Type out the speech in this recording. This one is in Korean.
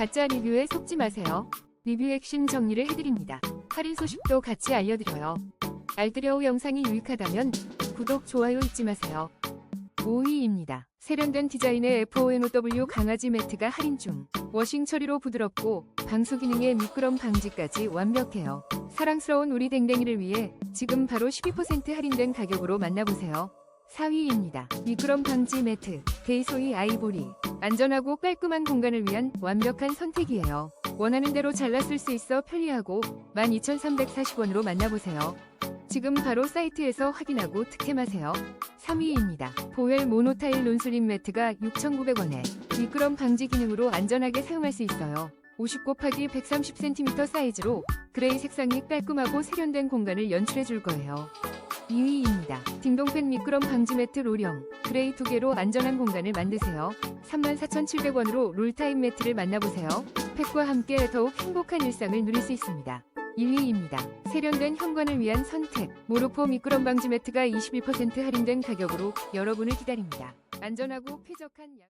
가짜 리뷰에 속지 마세요. 리뷰 핵심 정리를 해드립니다. 할인 소식도 같이 알려드려요. 알뜰여우 영상이 유익하다면 구독, 좋아요 잊지 마세요. 5위입니다. 세련된 디자인의 FONOW 강아지 매트가 할인 중. 워싱 처리로 부드럽고 방수 기능의 미끄럼 방지까지 완벽해요. 사랑스러운 우리 댕댕이를 위해 지금 바로 12% 할인된 가격으로 만나보세요. 4위입니다. 미끄럼 방지 매트 데이소이 아이보리 안전하고 깔끔한 공간을 위한 완벽한 선택이에요. 원하는 대로 잘라 쓸 수 있어 편리하고 12,340원으로 만나보세요. 지금 바로 사이트에서 확인하고 득템하세요. 3위입니다. 보웰 모노타일 논슬림 매트가 6,900원에 미끄럼 방지 기능으로 안전하게 사용할 수 있어요. 50 곱하기 130cm 사이즈로 그레이 색상이 깔끔하고 세련된 공간을 연출해 줄 거예요. 2위입니다. 딩동팬 미끄럼 방지 매트 롤형 그레이 두 개로 안전한 공간을 만드세요. 34,700원으로 롤타임 매트를 만나보세요. 팩과 함께 더욱 행복한 일상을 누릴 수 있습니다. 1위입니다. 세련된 현관을 위한 선택 모로포 미끄럼 방지 매트가 21% 할인된 가격으로 여러분을 기다립니다. 안전하고 쾌적한 약...